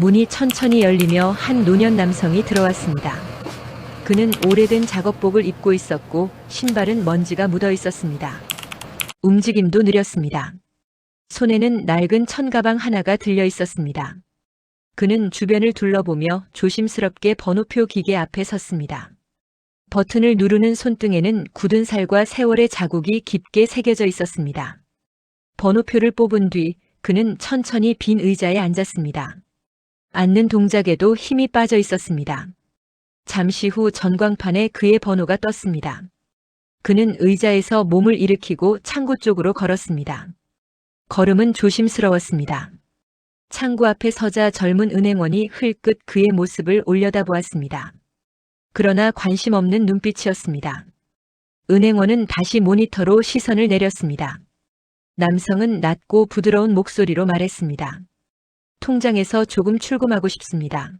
문이 천천히 열리며 한 노년 남성이 들어왔습니다. 그는 오래된 작업복을 입고 있었고 신발은 먼지가 묻어 있었습니다. 움직임도 느렸습니다. 손에는 낡은 천가방 하나가 들려 있었습니다. 그는 주변을 둘러보며 조심스럽게 번호표 기계 앞에 섰습니다. 버튼을 누르는 손등에는 굳은 살과 세월의 자국이 깊게 새겨져 있었습니다. 번호표를 뽑은 뒤 그는 천천히 빈 의자에 앉았습니다. 앉는 동작에도 힘이 빠져 있었습니다. 잠시 후 전광판에 그의 번호가 떴습니다. 그는 의자에서 몸을 일으키고 창고 쪽으로 걸었습니다. 걸음은 조심스러웠습니다. 창구 앞에 서자 젊은 은행원이 흘끗 그의 모습을 올려다보았습니다. 그러나 관심 없는 눈빛이었습니다. 은행원은 다시 모니터로 시선을 내렸습니다. 남성은 낮고 부드러운 목소리로 말했습니다. 통장에서 조금 출금하고 싶습니다.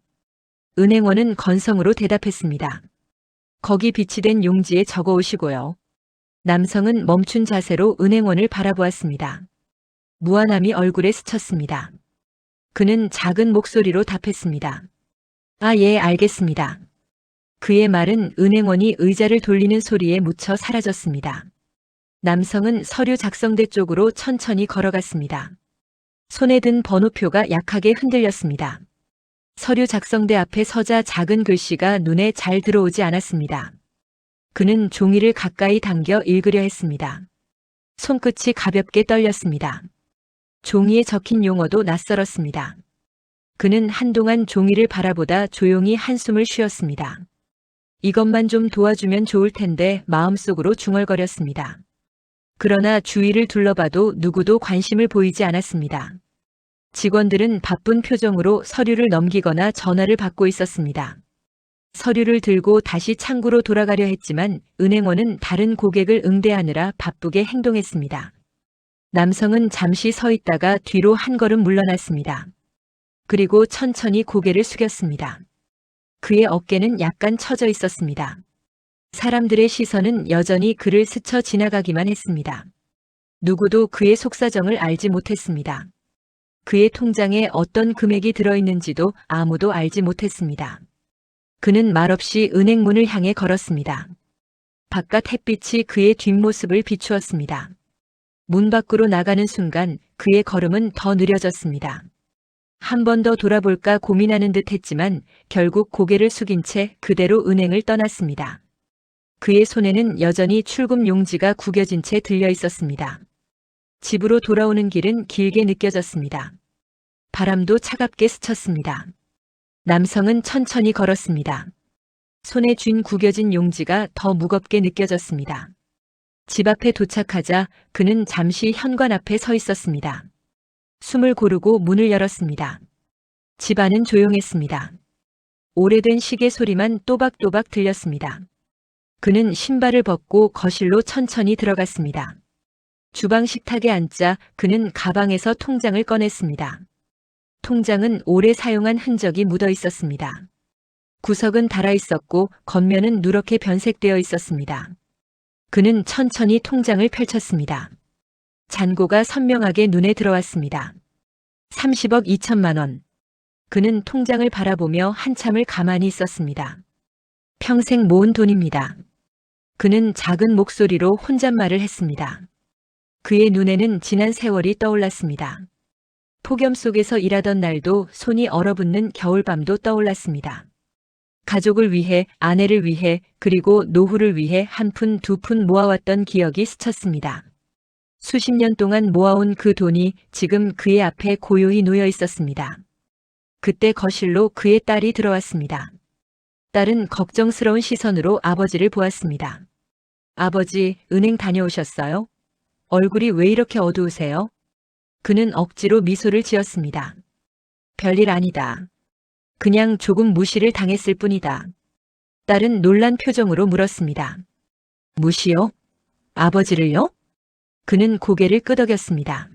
은행원은 건성으로 대답했습니다. 거기 비치된 용지에 적어 오시고요. 남성은 멈춘 자세로 은행원을 바라보았습니다. 무안함이 얼굴에 스쳤습니다. 그는 작은 목소리로 답했습니다. 아, 예, 알겠습니다. 그의 말은 은행원이 의자를 돌리는 소리에 묻혀 사라졌습니다. 남성은 서류 작성대 쪽으로 천천히 걸어갔습니다. 손에 든 번호표가 약하게 흔들렸습니다. 서류 작성대 앞에 서자 작은 글씨가 눈에 잘 들어오지 않았습니다. 그는 종이를 가까이 당겨 읽으려 했습니다. 손끝이 가볍게 떨렸습니다. 종이에 적힌 용어도 낯설었습니다. 그는 한동안 종이를 바라보다 조용히 한숨을 쉬었습니다. 이것만 좀 도와주면 좋을 텐데 마음속으로 중얼거렸습니다. 그러나 주위를 둘러봐도 누구도 관심을 보이지 않았습니다. 직원들은 바쁜 표정으로 서류를 넘기거나 전화를 받고 있었습니다. 서류를 들고 다시 창구로 돌아가려 했지만 은행원은 다른 고객을 응대하느라 바쁘게 행동했습니다. 남성은 잠시 서 있다가 뒤로 한 걸음 물러났습니다. 그리고 천천히 고개를 숙였습니다. 그의 어깨는 약간 처져 있었습니다. 사람들의 시선은 여전히 그를 스쳐 지나가기만 했습니다. 누구도 그의 속사정을 알지 못했습니다. 그의 통장에 어떤 금액이 들어있는지도 아무도 알지 못했습니다. 그는 말없이 은행 문을 향해 걸었습니다. 바깥 햇빛이 그의 뒷모습을 비추었습니다. 문 밖으로 나가는 순간 그의 걸음은 더 느려졌습니다. 한 번 더 돌아볼까 고민하는 듯 했지만 결국 고개를 숙인 채 그대로 은행을 떠났습니다. 그의 손에는 여전히 출금 용지가 구겨진 채 들려 있었습니다. 집으로 돌아오는 길은 길게 느껴졌습니다. 바람도 차갑게 스쳤습니다. 남성은 천천히 걸었습니다. 손에 쥔 구겨진 용지가 더 무겁게 느껴졌습니다. 집 앞에 도착하자 그는 잠시 현관 앞에 서 있었습니다. 숨을 고르고 문을 열었습니다. 집 안은 조용했습니다. 오래된 시계 소리만 또박또박 들렸습니다. 그는 신발을 벗고 거실로 천천히 들어갔습니다. 주방 식탁에 앉자 그는 가방에서 통장을 꺼냈습니다. 통장은 오래 사용한 흔적이 묻어 있었습니다. 구석은 닳아 있었고 겉면은 누렇게 변색되어 있었습니다. 그는 천천히 통장을 펼쳤습니다. 잔고가 선명하게 눈에 들어왔습니다. 30억 2천만 원. 그는 통장을 바라보며 한참을 가만히 있었습니다. 평생 모은 돈입니다. 그는 작은 목소리로 혼잣말을 했습니다. 그의 눈에는 지난 세월이 떠올랐습니다. 폭염 속에서 일하던 날도 손이 얼어붙는 겨울밤도 떠올랐습니다. 가족을 위해, 아내를 위해, 그리고 노후를 위해 한 푼 두푼 모아왔던 기억이 스쳤습니다. 수십 년 동안 모아온 그 돈이 지금 그의 앞에 고요히 놓여 있었습니다. 그때 거실로 그의 딸이 들어왔습니다. 딸은 걱정스러운 시선으로 아버지를 보았습니다. 아버지, 은행 다녀오셨어요? 얼굴이 왜 이렇게 어두우세요? 그는 억지로 미소를 지었습니다. 별일 아니다. 그냥 조금 무시를 당했을 뿐이다. 딸은 놀란 표정으로 물었습니다. 무시요? 아버지를요? 그는 고개를 끄덕였습니다.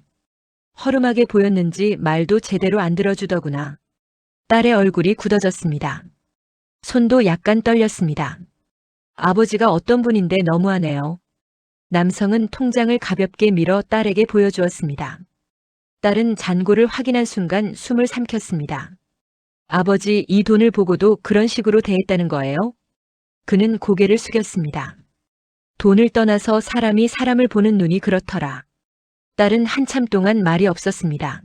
허름하게 보였는지 말도 제대로 안 들어주더구나. 딸의 얼굴이 굳어졌습니다. 손도 약간 떨렸습니다. 아버지가 어떤 분인데 너무하네요. 남성은 통장을 가볍게 밀어 딸에게 보여주었습니다. 딸은 잔고를 확인한 순간 숨을 삼켰습니다. 아버지 이 돈을 보고도 그런 식으로 대했다는 거예요? 그는 고개를 숙였습니다. 돈을 떠나서 사람이 사람을 보는 눈이 그렇더라. 딸은 한참 동안 말이 없었습니다.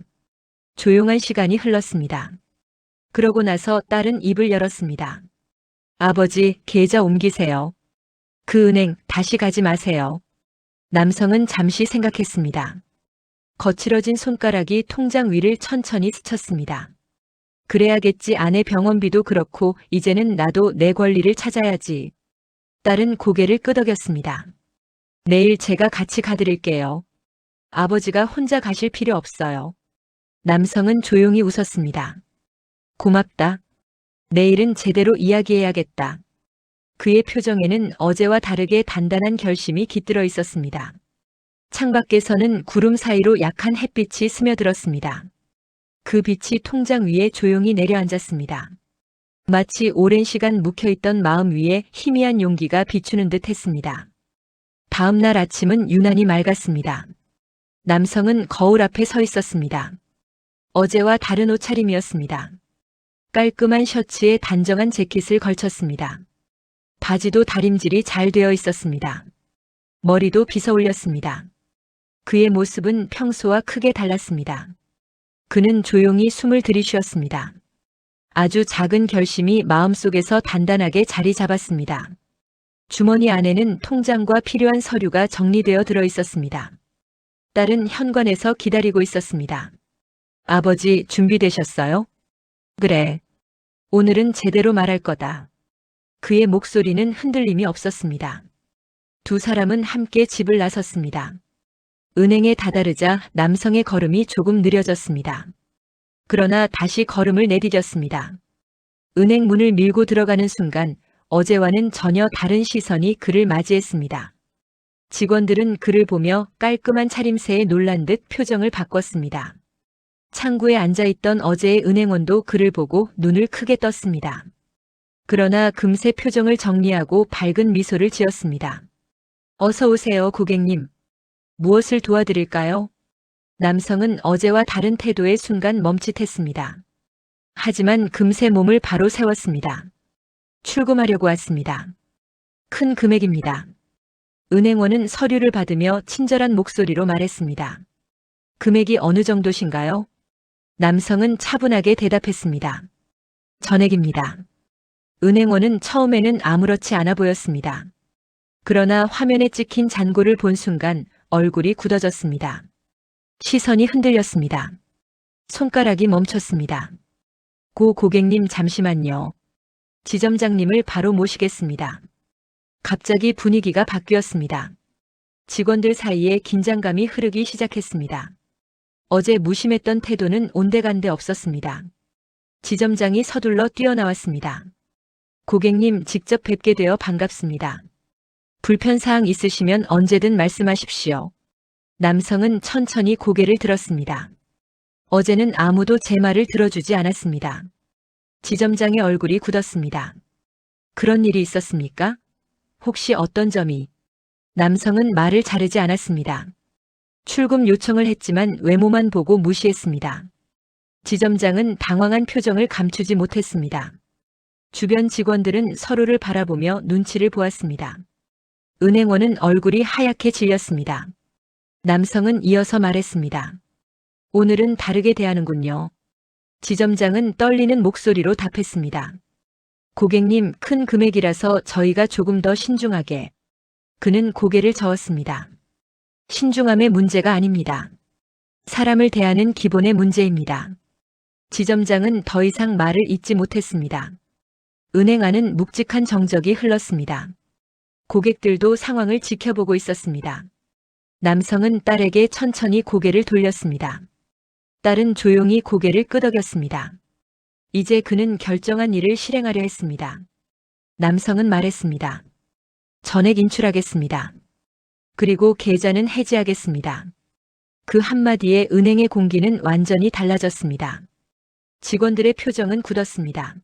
조용한 시간이 흘렀습니다. 그러고 나서 딸은 입을 열었습니다. 아버지, 계좌 옮기세요. 그 은행 다시 가지 마세요. 남성은 잠시 생각했습니다. 거칠어진 손가락이 통장 위를 천천히 스쳤습니다. 그래야겠지 아내 병원비도 그렇고 이제는 나도 내 권리를 찾아야지. 딸은 고개를 끄덕였습니다. 내일 제가 같이 가드릴게요. 아버지가 혼자 가실 필요 없어요. 남성은 조용히 웃었습니다. 고맙다. 내일은 제대로 이야기해야겠다. 그의 표정에는 어제와 다르게 단단한 결심이 깃들어 있었습니다. 창밖에서는 구름 사이로 약한 햇빛이 스며들었습니다. 그 빛이 통장 위에 조용히 내려앉았습니다. 마치 오랜 시간 묵혀있던 마음 위에 희미한 용기가 비추는 듯 했습니다. 다음 날 아침은 유난히 맑았습니다. 남성은 거울 앞에 서 있었습니다. 어제와 다른 옷차림이었습니다. 깔끔한 셔츠에 단정한 재킷을 걸쳤습니다. 바지도 다림질이 잘 되어 있었습니다. 머리도 빗어 올렸습니다. 그의 모습은 평소와 크게 달랐습니다. 그는 조용히 숨을 들이쉬었습니다. 아주 작은 결심이 마음속에서 단단하게 자리 잡았습니다. 주머니 안에는 통장과 필요한 서류가 정리되어 들어 있었습니다. 딸은 현관에서 기다리고 있었습니다. 아버지 준비되셨어요? 그래. 오늘은 제대로 말할 거다. 그의 목소리는 흔들림이 없었습니다. 두 사람은 함께 집을 나섰습니다. 은행에 다다르자 남성의 걸음이 조금 느려졌습니다. 그러나 다시 걸음을 내디뎠습니다. 은행 문을 밀고 들어가는 순간 어제와는 전혀 다른 시선이 그를 맞이했습니다. 직원들은 그를 보며 깔끔한 차림새에 놀란 듯 표정을 바꿨습니다. 창구에 앉아있던 어제의 은행원도 그를 보고 눈을 크게 떴습니다. 그러나 금세 표정을 정리하고 밝은 미소를 지었습니다. 어서 오세요, 고객님. 무엇을 도와드릴까요? 남성은 어제와 다른 태도의 순간 멈칫했습니다. 하지만 금세 몸을 바로 세웠습니다. 출금하려고 왔습니다. 큰 금액입니다. 은행원은 서류를 받으며 친절한 목소리로 말했습니다. 금액이 어느 정도신가요? 남성은 차분하게 대답했습니다. 전액입니다. 은행원은 처음에는 아무렇지 않아 보였습니다. 그러나 화면에 찍힌 잔고를 본 순간 얼굴이 굳어졌습니다. 시선이 흔들렸습니다. 손가락이 멈췄습니다. 고 고객님 잠시만요. 지점장님을 바로 모시겠습니다. 갑자기 분위기가 바뀌었습니다. 직원들 사이에 긴장감이 흐르기 시작했습니다. 어제 무심했던 태도는 온데간데 없었습니다. 지점장이 서둘러 뛰어나왔습니다. 고객님 직접 뵙게 되어 반갑습니다. 불편사항 있으시면 언제든 말씀하십시오. 남성은 천천히 고개를 들었습니다. 어제는 아무도 제 말을 들어주지 않았습니다. 지점장의 얼굴이 굳었습니다. 그런 일이 있었습니까? 혹시 어떤 점이? 남성은 말을 자르지 않았습니다. 출금 요청을 했지만 외모만 보고 무시했습니다. 지점장은 당황한 표정을 감추지 못했습니다. 주변 직원들은 서로를 바라보며 눈치를 보았습니다. 은행원은 얼굴이 하얗게 질렸습니다. 남성은 이어서 말했습니다. 오늘은 다르게 대하는군요. 지점장은 떨리는 목소리로 답했습니다. 고객님, 큰 금액이라서 저희가 조금 더 신중하게. 그는 고개를 저었습니다. 신중함의 문제가 아닙니다. 사람을 대하는 기본의 문제입니다. 지점장은 더 이상 말을 잇지 못했습니다. 은행 안은 묵직한 정적이 흘렀습니다. 고객들도 상황을 지켜보고 있었습니다. 남성은 딸에게 천천히 고개를 돌렸습니다. 딸은 조용히 고개를 끄덕였습니다. 이제 그는 결정한 일을 실행하려 했습니다. 남성은 말했습니다. 전액 인출하겠습니다. 그리고 계좌는 해지하겠습니다. 그 한마디에 은행의 공기는 완전히 달라졌습니다. 직원들의 표정은 굳었습니다.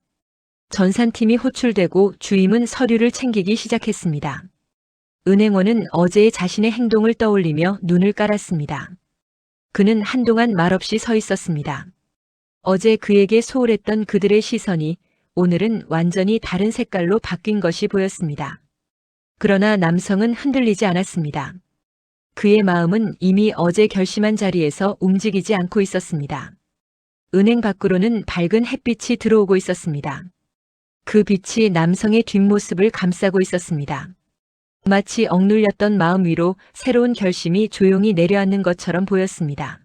전산팀이 호출되고 주임은 서류를 챙기기 시작했습니다. 은행원은 어제의 자신의 행동을 떠올리며 눈을 깔았습니다. 그는 한동안 말없이 서 있었습니다. 어제 그에게 소홀했던 그들의 시선이 오늘은 완전히 다른 색깔로 바뀐 것이 보였습니다. 그러나 남성은 흔들리지 않았습니다. 그의 마음은 이미 어제 결심한 자리에서 움직이지 않고 있었습니다. 은행 밖으로는 밝은 햇빛이 들어오고 있었습니다. 그 빛이 남성의 뒷모습을 감싸고 있었습니다. 마치 억눌렸던 마음 위로 새로운 결심이 조용히 내려앉는 것처럼 보였습니다.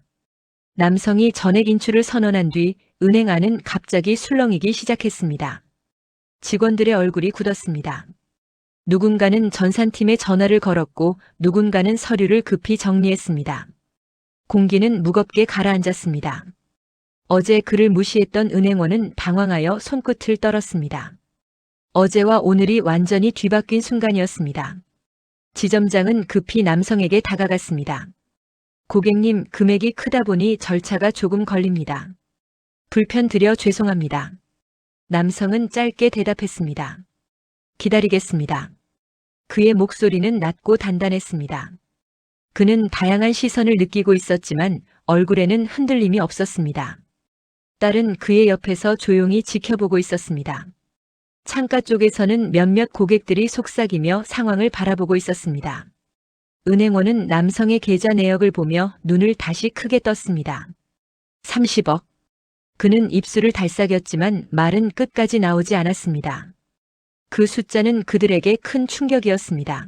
남성이 전액 인출을 선언한 뒤 은행 안은 갑자기 술렁이기 시작했습니다. 직원들의 얼굴이 굳었습니다. 누군가는 전산팀에 전화를 걸었고 누군가는 서류를 급히 정리했습니다. 공기는 무겁게 가라앉았습니다. 어제 그를 무시했던 은행원은 당황하여 손끝을 떨었습니다. 어제와 오늘이 완전히 뒤바뀐 순간이었습니다. 지점장은 급히 남성에게 다가갔습니다. 고객님, 금액이 크다 보니 절차가 조금 걸립니다. 불편 드려 죄송합니다. 남성은 짧게 대답했습니다. 기다리겠습니다. 그의 목소리는 낮고 단단했습니다. 그는 다양한 시선을 느끼고 있었지만 얼굴에는 흔들림이 없었습니다. 딸은 그의 옆에서 조용히 지켜보고 있었습니다. 창가 쪽에서는 몇몇 고객들이 속삭이며 상황을 바라보고 있었습니다. 은행원은 남성의 계좌 내역을 보며 눈을 다시 크게 떴습니다. 30억. 그는 입술을 달싹였지만 말은 끝까지 나오지 않았습니다. 그 숫자는 그들에게 큰 충격이었습니다.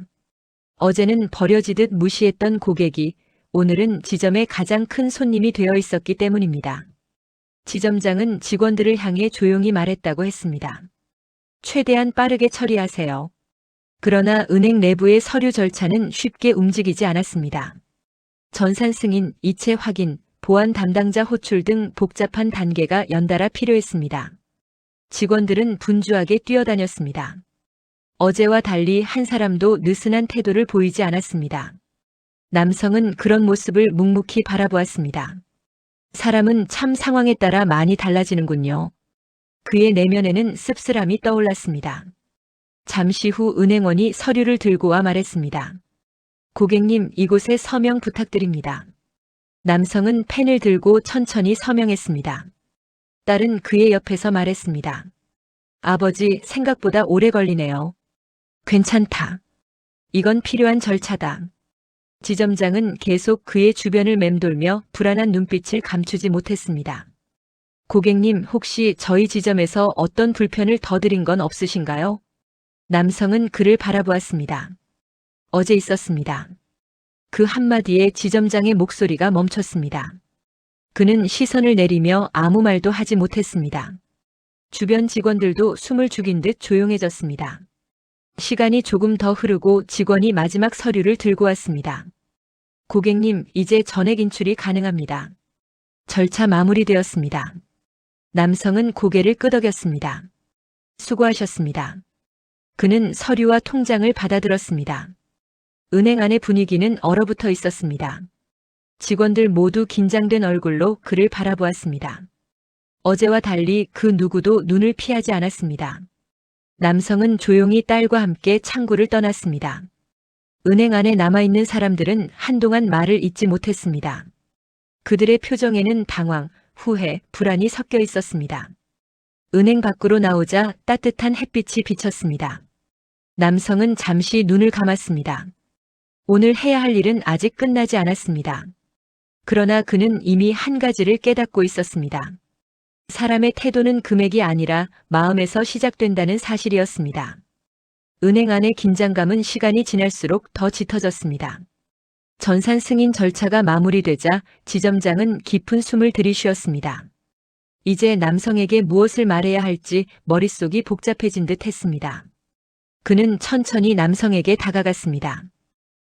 어제는 버려지듯 무시했던 고객이 오늘은 지점의 가장 큰 손님이 되어 있었기 때문입니다. 지점장은 직원들을 향해 조용히 말했다고 했습니다. 최대한 빠르게 처리하세요. 그러나 은행 내부의 서류 절차는 쉽게 움직이지 않았습니다. 전산 승인, 이체 확인, 보안 담당자 호출 등 복잡한 단계가 연달아 필요했습니다. 직원들은 분주하게 뛰어다녔습니다. 어제와 달리 한 사람도 느슨한 태도를 보이지 않았습니다. 남성은 그런 모습을 묵묵히 바라보았습니다. 사람은 참 상황에 따라 많이 달라지는군요. 그의 내면에는 씁쓸함이 떠올랐습니다. 잠시 후 은행원이 서류를 들고 와 말했습니다. 고객님, 이곳에 서명 부탁드립니다. 남성은 펜을 들고 천천히 서명했습니다. 딸은 그의 옆에서 말했습니다. 아버지, 생각보다 오래 걸리네요. 괜찮다. 이건 필요한 절차다. 지점장은 계속 그의 주변을 맴돌며 불안한 눈빛을 감추지 못했습니다. 고객님, 혹시 저희 지점에서 어떤 불편을 더 드린 건 없으신가요? 남성은 그를 바라보았습니다. 어제 있었습니다. 그 한마디에 지점장의 목소리가 멈췄습니다. 그는 시선을 내리며 아무 말도 하지 못했습니다. 주변 직원들도 숨을 죽인 듯 조용해졌습니다. 시간이 조금 더 흐르고 직원이 마지막 서류를 들고 왔습니다. 고객님, 이제 전액 인출이 가능합니다. 절차 마무리되었습니다. 남성은 고개를 끄덕였습니다. 수고하셨습니다. 그는 서류와 통장을 받아들었습니다. 은행 안의 분위기는 얼어붙어 있었습니다. 직원들 모두 긴장된 얼굴로 그를 바라보았습니다. 어제와 달리 그 누구도 눈을 피하지 않았습니다. 남성은 조용히 딸과 함께 창구를 떠났습니다. 은행 안에 남아있는 사람들은 한동안 말을 잇지 못했습니다. 그들의 표정에는 당황, 후회, 불안이 섞여 있었습니다. 은행 밖으로 나오자 따뜻한 햇빛이 비쳤습니다. 남성은 잠시 눈을 감았습니다. 오늘 해야 할 일은 아직 끝나지 않았습니다. 그러나 그는 이미 한 가지를 깨닫고 있었습니다. 사람의 태도는 금액이 아니라 마음에서 시작된다는 사실이었습니다. 은행 안의 긴장감은 시간이 지날수록 더 짙어졌습니다. 전산 승인 절차가 마무리되자 지점장은 깊은 숨을 들이쉬었습니다. 이제 남성에게 무엇을 말해야 할지 머릿속이 복잡해진 듯 했습니다. 그는 천천히 남성에게 다가갔습니다.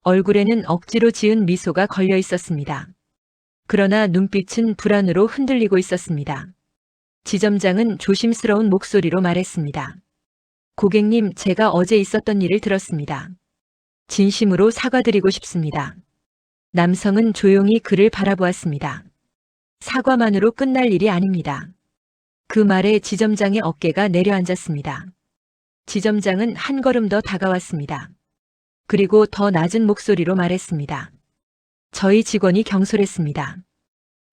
얼굴에는 억지로 지은 미소가 걸려 있었습니다. 그러나 눈빛은 불안으로 흔들리고 있었습니다. 지점장은 조심스러운 목소리로 말했습니다. 고객님, 제가 어제 있었던 일을 들었습니다. 진심으로 사과드리고 싶습니다. 남성은 조용히 그를 바라보았습니다. 사과만으로 끝날 일이 아닙니다. 그 말에 지점장의 어깨가 내려앉았습니다. 지점장은 한 걸음 더 다가왔습니다. 그리고 더 낮은 목소리로 말했습니다. 저희 직원이 경솔했습니다.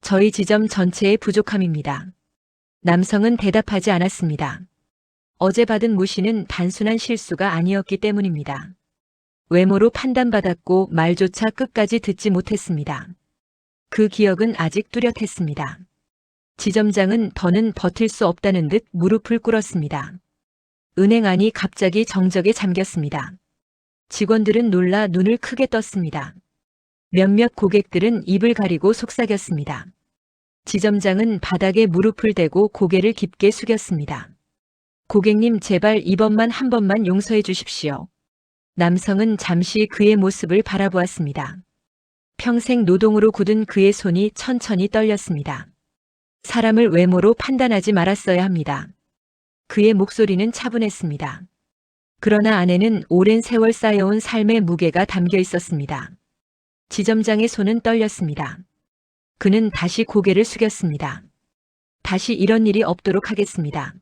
저희 지점 전체의 부족함입니다. 남성은 대답하지 않았습니다. 어제 받은 무시는 단순한 실수가 아니었기 때문입니다. 외모로 판단받았고 말조차 끝까지 듣지 못했습니다. 그 기억은 아직 뚜렷했습니다. 지점장은 더는 버틸 수 없다는 듯 무릎을 꿇었습니다. 은행 안이 갑자기 정적에 잠겼습니다. 직원들은 놀라 눈을 크게 떴습니다. 몇몇 고객들은 입을 가리고 속삭였습니다. 지점장은 바닥에 무릎을 대고 고개를 깊게 숙였습니다. 고객님 제발 이번만 한 번만 용서해 주십시오. 남성은 잠시 그의 모습을 바라보았습니다. 평생 노동으로 굳은 그의 손이 천천히 떨렸습니다. 사람을 외모로 판단하지 말았어야 합니다. 그의 목소리는 차분했습니다. 그러나 안에는 오랜 세월 쌓여온 삶의 무게가 담겨 있었습니다. 지점장의 손은 떨렸습니다. 그는 다시 고개를 숙였습니다. 다시 이런 일이 없도록 하겠습니다.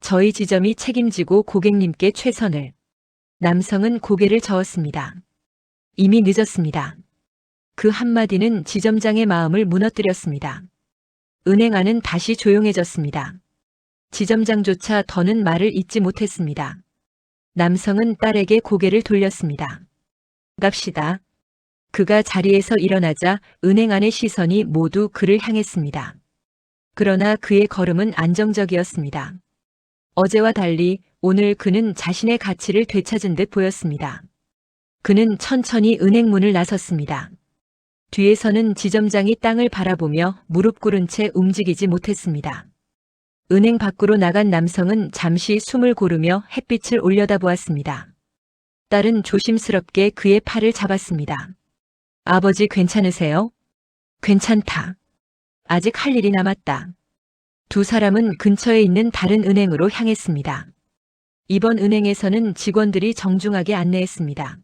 저희 지점이 책임지고 고객님께 최선을. 남성은 고개를 저었습니다. 이미 늦었습니다. 그 한마디는 지점장의 마음을 무너뜨렸습니다. 은행 안은 다시 조용해졌습니다. 지점장조차 더는 말을 잇지 못했습니다. 남성은 딸에게 고개를 돌렸습니다. 갑시다. 그가 자리에서 일어나자 은행 안의 시선이 모두 그를 향했습니다. 그러나 그의 걸음은 안정적이었습니다. 어제와 달리 오늘 그는 자신의 가치를 되찾은 듯 보였습니다. 그는 천천히 은행 문을 나섰습니다. 뒤에서는 지점장이 땅을 바라보며 무릎 꿇은 채 움직이지 못했습니다. 은행 밖으로 나간 남성은 잠시 숨을 고르며 햇빛을 올려다보았습니다. 딸은 조심스럽게 그의 팔을 잡았습니다. 아버지 괜찮으세요? 괜찮다. 아직 할 일이 남았다. 두 사람은 근처에 있는 다른 은행으로 향했습니다. 이번 은행에서는 직원들이 정중하게 안내했습니다.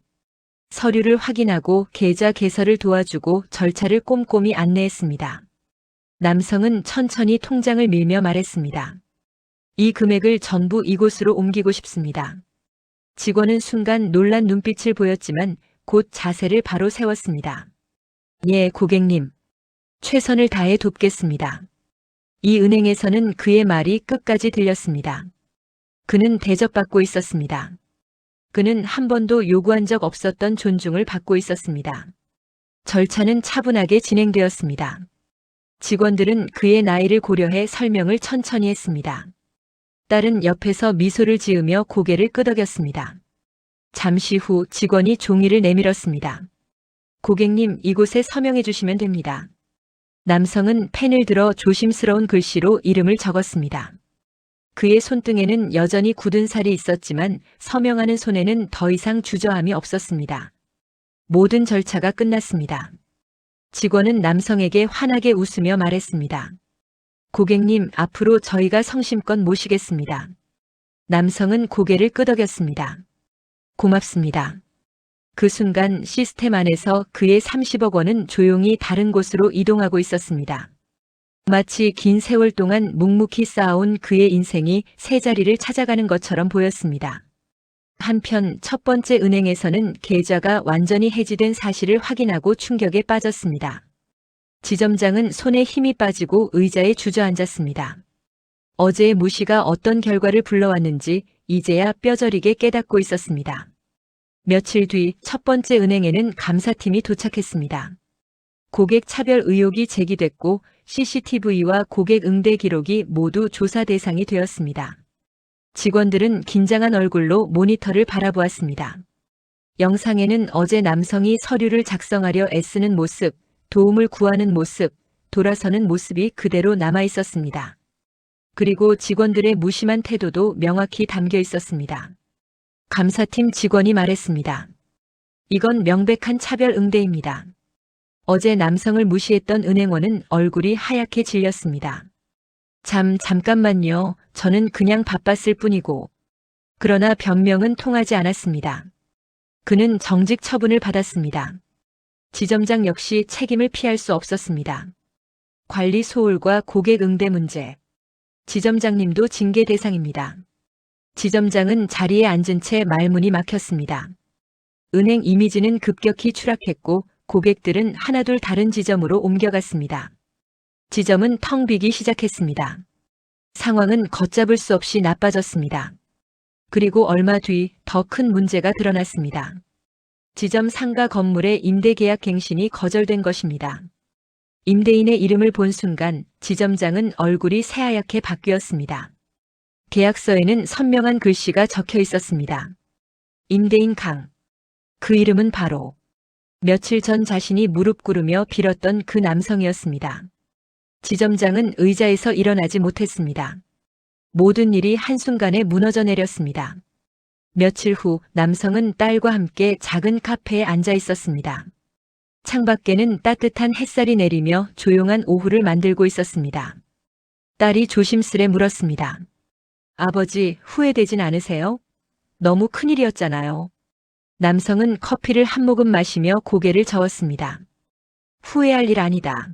서류를 확인하고 계좌 개설을 도와주고 절차를 꼼꼼히 안내했습니다. 남성은 천천히 통장을 밀며 말했습니다. 이 금액을 전부 이곳으로 옮기고 싶습니다. 직원은 순간 놀란 눈빛을 보였지만 곧 자세를 바로 세웠습니다. 예, 고객님. 최선을 다해 돕겠습니다. 이 은행에서는 그의 말이 끝까지 들렸습니다. 그는 대접받고 있었습니다. 그는 한 번도 요구한 적 없었던 존중을 받고 있었습니다. 절차는 차분하게 진행되었습니다. 직원들은 그의 나이를 고려해 설명을 천천히 했습니다. 딸은 옆에서 미소를 지으며 고개를 끄덕였습니다. 잠시 후 직원이 종이를 내밀었습니다. 고객님, 이곳에 서명해 주시면 됩니다. 남성은 펜을 들어 조심스러운 글씨로 이름을 적었습니다. 그의 손등에는 여전히 굳은 살이 있었지만 서명하는 손에는 더 이상 주저함이 없었습니다. 모든 절차가 끝났습니다. 직원은 남성에게 환하게 웃으며 말했습니다. 고객님, 앞으로 저희가 성심껏 모시겠습니다. 남성은 고개를 끄덕였습니다. 고맙습니다. 그 순간 시스템 안에서 그의 30억 원은 조용히 다른 곳으로 이동하고 있었습니다. 마치 긴 세월 동안 묵묵히 쌓아온 그의 인생이 새 자리를 찾아가는 것처럼 보였습니다. 한편 첫 번째 은행에서는 계좌가 완전히 해지된 사실을 확인하고 충격에 빠졌습니다. 지점장은 손에 힘이 빠지고 의자에 주저앉았습니다. 어제의 무시가 어떤 결과를 불러왔는지 이제야 뼈저리게 깨닫고 있었습니다. 며칠 뒤 첫 번째 은행에는 감사팀이 도착했습니다. 고객 차별 의혹이 제기됐고 CCTV와 고객 응대 기록이 모두 조사 대상이 되었습니다. 직원들은 긴장한 얼굴로 모니터를 바라보았습니다. 영상에는 어제 남성이 서류를 작성하려 애쓰는 모습, 도움을 구하는 모습, 돌아서는 모습이 그대로 남아 있었습니다. 그리고 직원들의 무심한 태도도 명확히 담겨 있었습니다. 감사팀 직원이 말했습니다. 이건 명백한 차별 응대입니다. 어제 남성을 무시했던 은행원은 얼굴이 하얗게 질렸습니다. 잠, 잠깐만요. 저는 그냥 바빴을 뿐이고. 그러나 변명은 통하지 않았습니다. 그는 정직 처분을 받았습니다. 지점장 역시 책임을 피할 수 없었습니다. 관리 소홀과 고객 응대 문제. 지점장님도 징계 대상입니다. 지점장은 자리에 앉은 채 말문이 막혔습니다. 은행 이미지는 급격히 추락했고 고객들은 하나둘 다른 지점으로 옮겨갔습니다. 지점은 텅 비기 시작했습니다. 상황은 걷잡을 수 없이 나빠졌습니다. 그리고 얼마 뒤 더 큰 문제가 드러났습니다. 지점 상가 건물의 임대 계약 갱신이 거절된 것입니다. 임대인의 이름을 본 순간 지점장은 얼굴이 새하얗게 바뀌었습니다. 계약서에는 선명한 글씨가 적혀 있었습니다. 임대인 강. 그 이름은 바로 며칠 전 자신이 무릎 꿇으며 빌었던 그 남성이었습니다. 지점장은 의자에서 일어나지 못했습니다. 모든 일이 한순간에 무너져 내렸습니다. 며칠 후 남성은 딸과 함께 작은 카페에 앉아 있었습니다. 창밖에는 따뜻한 햇살이 내리며 조용한 오후를 만들고 있었습니다. 딸이 조심스레 물었습니다. 아버지, 후회되진 않으세요? 너무 큰일이었잖아요. 남성은 커피를 한 모금 마시며 고개를 저었습니다. 후회할 일 아니다.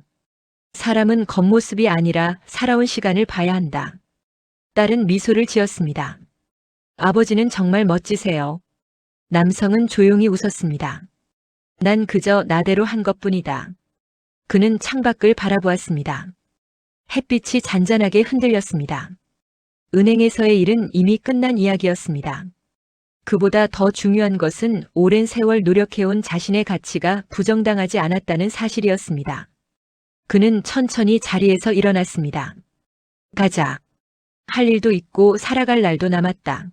사람은 겉모습이 아니라 살아온 시간을 봐야 한다. 딸은 미소를 지었습니다. 아버지는 정말 멋지세요. 남성은 조용히 웃었습니다. 난 그저 나대로 한 것뿐이다. 그는 창밖을 바라보았습니다. 햇빛이 잔잔하게 흔들렸습니다. 은행에서의 일은 이미 끝난 이야기였습니다. 그보다 더 중요한 것은 오랜 세월 노력해온 자신의 가치가 부정당하지 않았다는 사실이었습니다. 그는 천천히 자리에서 일어났습니다. 가자. 할 일도 있고 살아갈 날도 남았다.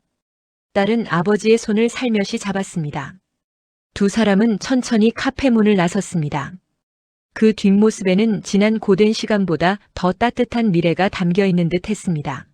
딸은 아버지의 손을 살며시 잡았습니다. 두 사람은 천천히 카페 문을 나섰습니다. 그 뒷모습에는 지난 고된 시간보다 더 따뜻한 미래가 담겨 있는 듯 했습니다.